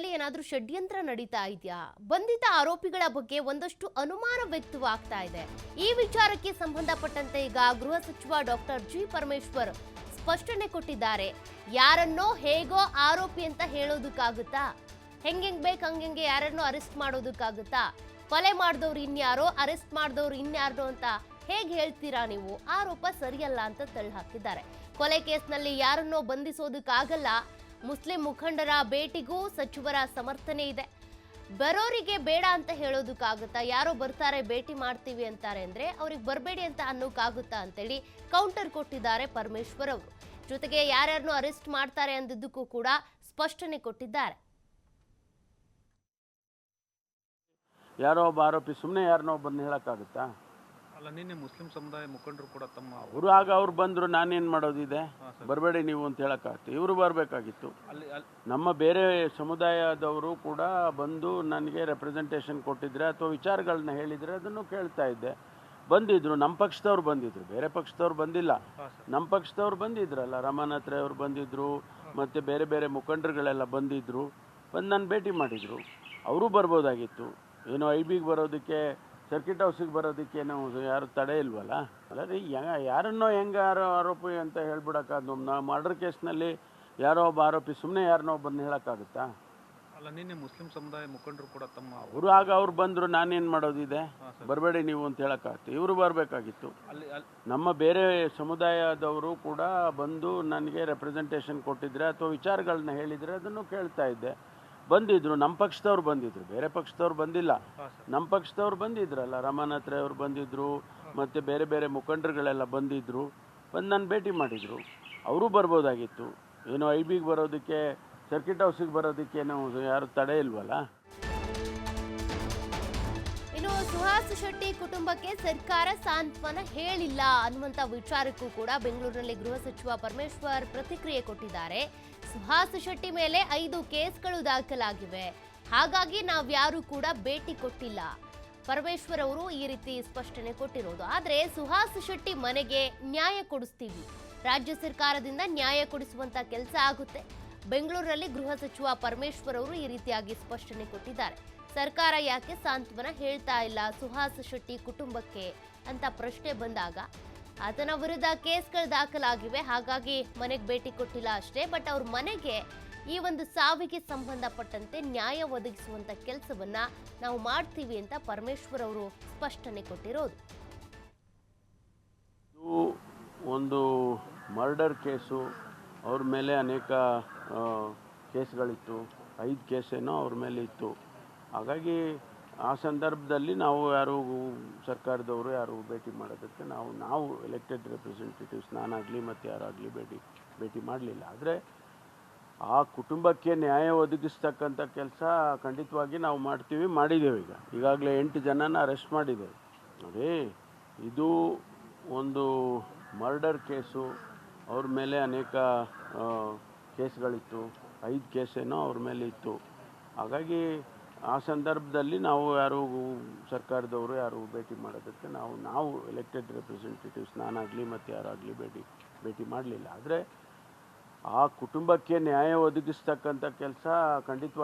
ಏನಾದರೂ ಷಡ್ಯಂತ್ರ ನಡೀತಾ ಇದೆಯಾ? ಬಂಧಿತ ಆರೋಪಿಗಳ ಬಗ್ಗೆ ಒಂದಷ್ಟು ಅನುಮಾನ ವ್ಯಕ್ತವಾಗ್ತಾ ಇದೆ. ಈ ವಿಚಾರಕ್ಕೆ ಸಂಬಂಧಪಟ್ಟಂತೆ ಈಗ ಗೃಹ ಸಚಿವ ಡಾಕ್ಟರ್ ಜಿ ಪರಮೇಶ್ವರ್ ಸ್ಪಷ್ಟನೆ ಕೊಟ್ಟಿದ್ದಾರೆ. ಯಾರನ್ನೋ ಹೇಗೋ ಆರೋಪಿ ಅಂತ ಹೇಳೋದಕ್ಕಾಗುತ್ತಾ? ಹೆಂಗೆಂಗ್ ಬೇಕು ಹಂಗೆಂಗೆ ಯಾರನ್ನೋ ಅರೆಸ್ಟ್ ಮಾಡೋದಕ್ಕಾಗುತ್ತಾ? ಕೊಲೆ ಮಾಡಿದವ್ರು ಇನ್ಯಾರೋ, ಅರೆಸ್ಟ್ ಮಾಡಿದವ್ರು ಇನ್ಯಾರೋ ಅಂತ ಹೇಗೆ ಹೇಳ್ತೀರಾ ನೀವು? ಆರೋಪ ಸರಿಯಲ್ಲ ಅಂತ ತಳ್ಳಿ ಹಾಕಿದ್ದಾರೆ. ಕೊಲೆ ಕೇಸ್ನಲ್ಲಿ ಯಾರನ್ನೋ ಬಂಧಿಸೋದಕ್ಕಾಗಲ್ಲ. ಮುಸ್ಲಿಂ ಮುಖಂಡರ ಭೇಟಿಗೂ ಸಚಿವರ ಸಮರ್ಥನೆ ಇದೆ. ಬರೋರಿಗೆ ಬೇಡ ಅಂತ ಹೇಳೋದಕ್ಕಾಗುತ್ತಾ? ಯಾರೋ ಬರ್ತಾರೆ, ಭೇಟಿ ಮಾಡ್ತೀವಿ ಅಂತಾರೆ ಅಂದ್ರೆ ಅವ್ರಿಗೆ ಬರಬೇಡಿ ಅಂತ ಅನ್ನೋಕ್ಕಾಗುತ್ತಾ ಅಂತೇಳಿ ಕೌಂಟರ್ ಕೊಟ್ಟಿದ್ದಾರೆ ಪರಮೇಶ್ವರ್ ಅವರು. ಜೊತೆಗೆ ಯಾರ್ಯಾರನ್ನು ಅರೆಸ್ಟ್ ಮಾಡ್ತಾರೆ ಅಂದಿದ್ದಕ್ಕೂ ಕೂಡ ಸ್ಪಷ್ಟನೆ ಕೊಟ್ಟಿದ್ದಾರೆ. ಯಾರೋ ಒಬ್ಬ ಆರೋಪಿ ಸುಮ್ಮನೆ ಯಾರನ್ನೋ ಬಂದು ಹೇಳೋಕ್ಕಾಗುತ್ತಾ? ಅಲ್ಲ ನಿನ್ನೆ ಮುಸ್ಲಿಂ ಸಮುದಾಯ ಮುಖಂಡರು ಕೂಡ ತಮ್ಮ ಅವರು ಆಗ ಅವ್ರು ಬಂದರು ನಾನೇನು ಮಾಡೋದಿದೆ. ಬರಬೇಡಿ ನೀವು ಅಂತ ಹೇಳೋಕ್ಕಾಗ್ತು. ಇವರು ಬರಬೇಕಾಗಿತ್ತು. ನಮ್ಮ ಬೇರೆ ಸಮುದಾಯದವರು ಕೂಡ ಬಂದು ನನಗೆ ರೆಪ್ರೆಸೆಂಟೇಷನ್ ಕೊಟ್ಟಿದ್ರೆ ಅಥವಾ ವಿಚಾರಗಳನ್ನ ಹೇಳಿದರೆ ಅದನ್ನು ಕೇಳ್ತಾ ಇದ್ದೆ. ಬಂದಿದ್ರು ನಮ್ಮ ಪಕ್ಷದವ್ರು ಬಂದಿದ್ರು. ಬೇರೆ ಪಕ್ಷದವ್ರು ಬಂದಿಲ್ಲ. ನಮ್ಮ ಪಕ್ಷದವ್ರು ಬಂದಿದ್ರಲ್ಲ ರಮಾನಾಥ್ರೆ ಅವ್ರು ಬಂದಿದ್ರು ಮತ್ತು ಬೇರೆ ಬೇರೆ ಮುಖಂಡರುಗಳೆಲ್ಲ ಬಂದಿದ್ರು. ಬಂದು ನಾನು ಭೇಟಿ ಮಾಡಿದರು. ಅವರು ಬರ್ಬೋದಾಗಿತ್ತು. ಏನೋ ಐ ಬಿಗೆ ಬರೋದಕ್ಕೆ ಸರ್ಕಿಟ್ ಹೌಸಿಗೆ ಬರೋದಕ್ಕೆ ಏನೋ ಯಾರು ತಡೆ ಇಲ್ವಲ್ಲ? ಅಲ್ಲ ರೀ ಯಾರನ್ನೋ ಹೆಂಗ ಯಾರೋ ಆರೋಪಿ ಅಂತ ಹೇಳ್ಬಿಡೋಕ್ಕಾಗ ನಾವು ಮರ್ಡರ್ ಕೇಸ್ನಲ್ಲಿ ಯಾರೋ ಒಬ್ಬ ಆರೋಪಿ ಸುಮ್ಮನೆ ಯಾರನ್ನೋ ಬಂದು ಹೇಳೋಕ್ಕಾಗುತ್ತಾ? ಅಲ್ಲ ನಿನ್ನೆ ಮುಸ್ಲಿಂ ಸಮುದಾಯ ಮುಖಂಡರು ಕೂಡ ತಮ್ಮ ಅವರು ಆಗ ಅವ್ರು ಬಂದರು ನಾನೇನು ಮಾಡೋದಿದೆ ಬರಬೇಡಿ ನೀವು ಅಂತ ಹೇಳೋಕ್ಕಾಗುತ್ತೆ ಇವರು ಬರಬೇಕಾಗಿತ್ತು. ನಮ್ಮ ಬೇರೆ ಸಮುದಾಯದವರು ಕೂಡ ಬಂದು ನನಗೆ ರೆಪ್ರೆಸೆಂಟೇಷನ್ ಕೊಟ್ಟಿದ್ರೆ ಅಥವಾ ವಿಚಾರಗಳನ್ನ ಹೇಳಿದರೆ ಅದನ್ನು ಕೇಳ್ತಾ ಇದ್ದೆ. ಬಂದಿದ್ರು ನಮ್ಮ ಪಕ್ಷದವ್ರು ಬಂದಿದ್ರು ಬೇರೆ ಪಕ್ಷದವ್ರು ಬಂದಿಲ್ಲ. ನಮ್ಮ ಪಕ್ಷದವ್ರು ಬಂದಿದ್ರಲ್ಲ ರಮಾನಾಥ್ರೆ ಅವ್ರು ಬಂದಿದ್ರು ಮತ್ತು ಬೇರೆ ಬೇರೆ ಮುಖಂಡರುಗಳೆಲ್ಲ ಬಂದಿದ್ರು ಬಂದು ನಾನು ಭೇಟಿ ಮಾಡಿದರು. ಅವರು ಬರ್ಬೋದಾಗಿತ್ತು. ಏನೋ ಐ ಬಿಗೆ ಬರೋದಕ್ಕೆ ಸರ್ಕಿಟ್ ಹೌಸಿಗೆ ಬರೋದಕ್ಕೆ ಏನೋ ಯಾರು ತಡೆ ಇಲ್ವಲ್ಲ? ಇನ್ನು ಸುಹಾಸ್ ಶೆಟ್ಟಿ ಕುಟುಂಬಕ್ಕೆ ಸರ್ಕಾರ ಸಾಂತ್ವನ ಹೇಳಿಲ್ಲ ಅನ್ನುವಂತ ವಿಚಾರಕ್ಕೂ ಕೂಡ ಬೆಂಗಳೂರಿನಲ್ಲಿ ಗೃಹ ಸಚಿವ ಪರಮೇಶ್ವರ್ ಪ್ರತಿಕ್ರಿಯೆ ಕೊಟ್ಟಿದ್ದಾರೆ. ಸುಹಾಸ್ ಶೆಟ್ಟಿ ಮೇಲೆ ಐದು ಕೇಸ್ಗಳು ದಾಖಲಾಗಿವೆ. ಹಾಗಾಗಿ ನಾವ್ಯಾರು ಕೂಡ ಭೇಟಿ ಕೊಟ್ಟಿಲ್ಲ. ಪರಮೇಶ್ವರ್ ಅವರು ಈ ರೀತಿ ಸ್ಪಷ್ಟನೆ ಕೊಟ್ಟಿರೋದು. ಆದರೆ ಸುಹಾಸ್ ಶೆಟ್ಟಿ ಮನೆಗೆ ನ್ಯಾಯ ಕೊಡಿಸ್ತೀವಿ. ರಾಜ್ಯ ಸರ್ಕಾರದಿಂದ ನ್ಯಾಯ ಕೊಡಿಸುವಂತ ಕೆಲಸ ಆಗುತ್ತೆ. ಬೆಂಗಳೂರಿನಲ್ಲಿ ಗೃಹ ಸಚಿವ ಪರಮೇಶ್ವರ್ ಅವರು ಈ ರೀತಿಯಾಗಿ ಸ್ಪಷ್ಟನೆ ಕೊಟ್ಟಿದ್ದಾರೆ. ಸರ್ಕಾರ ಯಾಕೆ ಸಾಂತ್ವನ ಹೇಳ್ತಾ ಇಲ್ಲ ಸುಹಾಸ್ ಶೆಟ್ಟಿ ಕುಟುಂಬಕ್ಕೆ ಅಂತ ಪ್ರಶ್ನೆ ಬಂದಾಗ, ಆತನ ವಿರುದ್ಧ ಕೇಸ್ಗಳು ದಾಖಲಾಗಿವೆ, ಹಾಗಾಗಿ ಮನೆಗೆ ಭೇಟಿ ಕೊಟ್ಟಿಲ್ಲ ಅಷ್ಟೇ, ಬಟ್ ಅವ್ರ ಮನೆಗೆ ಈ ಒಂದು ಸಾವಿಗೆ ಸಂಬಂಧಪಟ್ಟಂತೆ ನ್ಯಾಯ ಒದಗಿಸುವಂತ ಕೆಲಸವನ್ನ ನಾವು ಮಾಡ್ತೀವಿ ಅಂತ ಪರಮೇಶ್ವರ್ ಅವರು ಸ್ಪಷ್ಟನೆ ಕೊಟ್ಟಿರೋದು. ಒಂದು ಮರ್ಡರ್ ಕೇಸು, ಅವ್ರ ಮೇಲೆ ಅನೇಕ ಕೇಸ್ಗಳಿತ್ತು, ಐದು ಕೇಸೇನೋ ಅವ್ರ ಮೇಲೆ ಇತ್ತು. ಹಾಗಾಗಿ ಆ ಸಂದರ್ಭದಲ್ಲಿ ನಾವು ಯಾರು ಸರ್ಕಾರದವರು ಯಾರು ಭೇಟಿ ಮಾಡೋದಕ್ಕೆ ನಾವು ನಾವು ಎಲೆಕ್ಟೆಡ್ ರೆಪ್ರೆಸೆಂಟೇಟಿವ್ಸ್ ನಾನಾಗಲಿ ಮತ್ತು ಯಾರಾಗಲಿ ಭೇಟಿ ಭೇಟಿ ಮಾಡಲಿಲ್ಲ. ಆದರೆ ಆ ಕುಟುಂಬಕ್ಕೆ ನ್ಯಾಯ ಒದಗಿಸ್ತಕ್ಕಂಥ ಕೆಲಸ ಖಂಡಿತವಾಗಿ ನಾವು ಮಾಡ್ತೀವಿ, ಮಾಡಿದ್ದೇವೆ ಈಗ. ಈಗಾಗಲೇ ಎಂಟು ಜನನ ಅರೆಸ್ಟ್ ಮಾಡಿದ್ದೇವೆ. ನೋಡಿ, ಇದು ಒಂದು ಮರ್ಡರ್ ಕೇಸು. ಅವ್ರ ಮೇಲೆ ಅನೇಕ ಕೇಸ್ಗಳಿತ್ತು. ಐದು ಕೇಸೇನೋ ಅವ್ರ ಮೇಲೆ ಇತ್ತು. ಹಾಗಾಗಿ ಆ ಸಂದರ್ಭದಲ್ಲಿ ನಾವು ಯಾರು ಸರ್ಕಾರದವರು ಯಾರು ಭೇಟಿ ಮಾಡೋದಕ್ಕೆ ನಾವು ನಾವು ಎಲೆಕ್ಟೆಡ್ ರೆಪ್ರೆಸೆಂಟೇಟಿವ್ಸ್ ನಾನಾಗಲಿ ಮತ್ತು ಯಾರಾಗಲಿ ಭೇಟಿ ಭೇಟಿ ಮಾಡಲಿಲ್ಲ. ಆದರೆ ಆ ಕುಟುಂಬಕ್ಕೆ ನ್ಯಾಯ ಒದಗಿಸ್ತಕ್ಕಂಥ ಕೆಲಸ ಖಂಡಿತವಾಗಿ